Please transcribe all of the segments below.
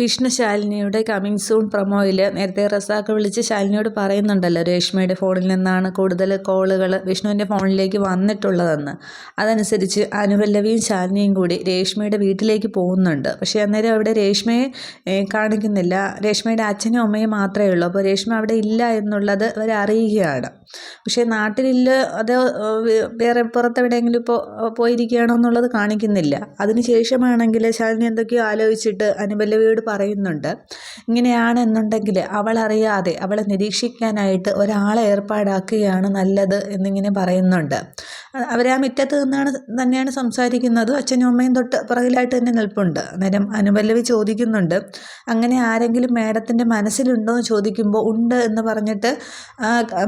വിഷ്ണു ശാലിനിയുടെ coming soon പ്രൊമോയിൽ നേരത്തെ റസാക്ക് വിളിച്ച് ശാലിനിയോട് പറയുന്നുണ്ടല്ലോ രേഷ്മയുടെ ഫോണിൽ നിന്നാണ് കൂടുതൽ കോളുകൾ വിഷ്ണുവിന്റെ ഫോണിലേക്ക് വന്നിട്ടുള്ളതെന്ന്. അതനുസരിച്ച് അനുപല്ലവിയും ശാലിനിയും കൂടി രേഷ്മയുടെ വീട്ടിലേക്ക് പോകുന്നുണ്ട്. പക്ഷേ അന്നേരം അവിടെ രേഷ്മയെ കാണിക്കുന്നില്ല. രേഷ്മയുടെ അച്ഛനും അമ്മയും മാത്രമേ ഉള്ളൂ. അപ്പോൾ രേഷ്മ അവിടെ ഇല്ല എന്നുള്ളത് അവർ അറിയുകയാണ് പക്ഷേ നാട്ടിലില്ല അത് വേറെ പുറത്തെവിടെയെങ്കിലും ഇപ്പോൾ പോയിരിക്കുകയാണോ എന്നുള്ളത് കാണിക്കുന്നില്ല. അതിന് ശേഷമാണെങ്കിൽ ശാലിനി എന്തൊക്കെയോ ആലോചിച്ചിട്ട് അനുപല്ലവിയോട് പറയുന്നുണ്ട്. ഇങ്ങനെയാണെന്നുണ്ടെങ്കിൽ അവളറിയാതെ അവളെ നിരീക്ഷിക്കാനായിട്ട് ഒരാളെ ഏർപ്പാടാക്കുകയാണ് നല്ലത് എന്നിങ്ങനെ പറയുന്നുണ്ട്. അവർ ആ മുറ്റത്ത് നിന്നാണ് തന്നെയാണ് സംസാരിക്കുന്നത്. അച്ഛനും അമ്മയും തൊട്ട് പുറകിലായിട്ട് തന്നെ നിൽപ്പുണ്ട്. അന്നേരം അനുപല്ലവി ചോദിക്കുന്നുണ്ട് അങ്ങനെ ആരെങ്കിലും മേഡത്തിന്റെ മനസ്സിലുണ്ടോ? എന്ന് ചോദിക്കുമ്പോൾ ഉണ്ട് എന്ന് പറഞ്ഞിട്ട്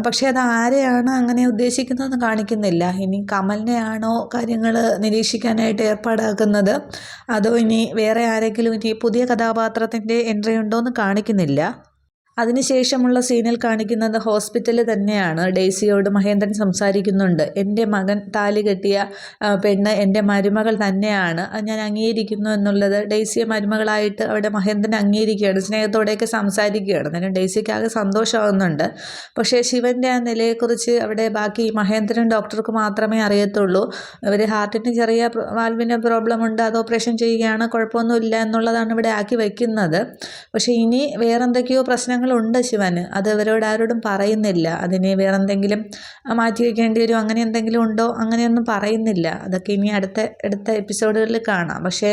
പക്ഷേ അത് ആരെയാണ് അങ്ങനെ ഉദ്ദേശിക്കുന്നതെന്ന് കാണിക്കുന്നില്ല. ഇനി കമലിനെയാണോ കാര്യങ്ങൾ നിരീക്ഷിക്കാനായിട്ട് ഏർപ്പാടാക്കുന്നത്? അതോ ഇനി വേറെ ആരെങ്കിലും ഇനി പുതിയ കഥാപാത്രത്തിന്റെ എൻട്രി ഉണ്ടോ എന്ന് കാണിക്കുന്നില്ല. അതിനുശേഷമുള്ള സീനിൽ കാണിക്കുന്നത് ഹോസ്പിറ്റലിൽ തന്നെയാണ്. ഡെയ്സിയോട് മഹേന്ദ്രൻ സംസാരിക്കുന്നുണ്ട്. എന്റെ മകൻ താലി കെട്ടിയ പെണ്ണ് എന്റെ മരുമകൾ തന്നെയാണ്. ഞാൻ അംഗീകരിക്കുന്നു എന്നുള്ളത് ഡെയ്സിയെ മരുമകളായിട്ട് അവിടെ മഹേന്ദ്രൻ അംഗീകരിക്കുകയാണ്. സ്നേഹത്തോടെയൊക്കെ സംസാരിക്കുകയാണ്. അന്നേരം ഡെയ്സിക്കാകെ സന്തോഷമാകുന്നുണ്ട് പക്ഷേ ശിവന്റെ ആ നിലയെക്കുറിച്ച് അവിടെ ബാക്കി മഹേന്ദ്രൻ ഡോക്ടർക്ക് മാത്രമേ അറിയത്തുള്ളൂ. അവർ ഹാർട്ടിന് ചെറിയ വാൽവിന് പ്രോബ്ലം ഉണ്ട് അത് ഓപ്പറേഷൻ ചെയ്യുകയാണ് കുഴപ്പമൊന്നുമില്ല എന്നുള്ളതാണ് ഇവിടെ ആക്കി വയ്ക്കുന്നത് പക്ഷേ ഇനി വേറെന്തൊക്കെയോ പ്രശ്നങ്ങൾ പ്രശ്നങ്ങളുണ്ട് ശിവന്. അത് അവരോട് ആരോടും പറയുന്നില്ല. അതിനെ വേറെ എന്തെങ്കിലും മാറ്റി വയ്ക്കേണ്ടി വരും അങ്ങനെ എന്തെങ്കിലും ഉണ്ടോ അങ്ങനെയൊന്നും പറയുന്നില്ല. അതൊക്കെ ഇനി അടുത്ത അടുത്ത എപ്പിസോഡുകളിൽ കാണാം. പക്ഷേ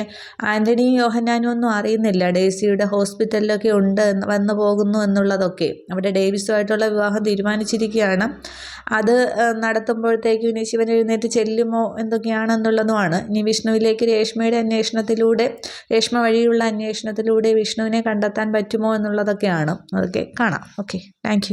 ആന്റണിയും യോഹന്നാനും ഒന്നും അറിയുന്നില്ല. ഡേസിയുടെ ഹോസ്പിറ്റലിലൊക്കെ ഉണ്ട് വന്നു പോകുന്നു എന്നുള്ളതൊക്കെ. അവിടെ ഡേവിസുമായിട്ടുള്ള വിവാഹം തീരുമാനിച്ചിരിക്കുകയാണ്. അത് നടത്തുമ്പോഴത്തേക്കും ഇനി ശിവൻ എഴുന്നേറ്റ് ചെല്ലുമോ എന്തൊക്കെയാണെന്നുള്ളതുമാണ്. ഇനി വിഷ്ണുവിലേക്ക് രേഷ്മയുടെ അന്വേഷണത്തിലൂടെ രേഷ്മ വഴിയുള്ള അന്വേഷണത്തിലൂടെ വിഷ്ണുവിനെ കണ്ടെത്താൻ പറ്റുമോ എന്നുള്ളതൊക്കെയാണ്. അതൊക്കെ കാണാം. Okay thank